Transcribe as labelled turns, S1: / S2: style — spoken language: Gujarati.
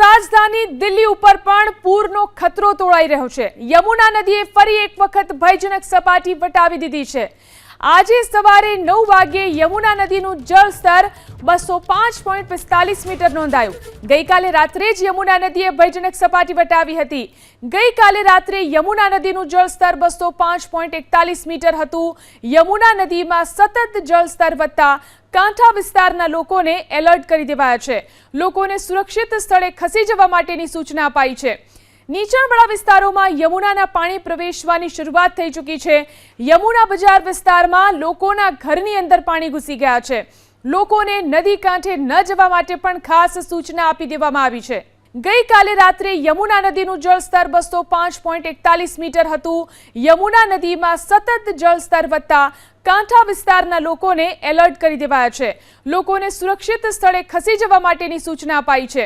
S1: રાજધાની દિલ્હી ઉપર પણ પૂરનો ખતરો તોળાઈ રહ્યો છે. યમુના નદીએ ફરી એક વખત ભયજનક સપાટી વટાવી દીધી છે. આજે સવારે નવ વાગ્યે યમુના નદીનું જળસ્તર બસો પાંચ પોઈન્ટ પિસ્તાલીસ મીટર નોંધાયું. ગઈકાલે રાત્રે જ યમુના નદીએ ભયજનક સપાટી વટાવી હતી. ગઈકાલે રાત્રે યમુના નદીનું જળસ્તર બસો પાંચ પોઈન્ટ એકતાલીસ મીટર હતું. યમુના નદીમાં સતત જળસ્તર વધતા કાંઠા વિસ્તારના લોકોને એલર્ટ કરી દેવાયા છે. લોકોને સુરક્ષિત સ્થળે ખસી જવા માટેની સૂચના અપાઈ છે. નીચાણવાળા વિસ્તારોમાં યમુનાના પાણી પ્રવેશવાની શરૂઆત થઈ ચૂકી છે. યમુના બજાર વિસ્તારમાં લોકોના ઘરની અંદર પાણી ઘૂસી ગયા છે. લોકોને નદી કાંઠે ન જવા માટે પણ ખાસ સૂચના આપી દેવામાં આવી છે. ગઈકાલે રાત્રે યમુના નદીનું જળસ્તર બસો પાંચ પોઈન્ટ એકતાલીસ મીટર હતું. યમુના નદીમાં સતત જળસ્તર વધતા કાંઠા વિસ્તારના લોકોને એલર્ટ કરી દેવાયા છે. લોકોને સુરક્ષિત સ્થળે ખસી જવા માટેની સૂચના અપાઈ છે.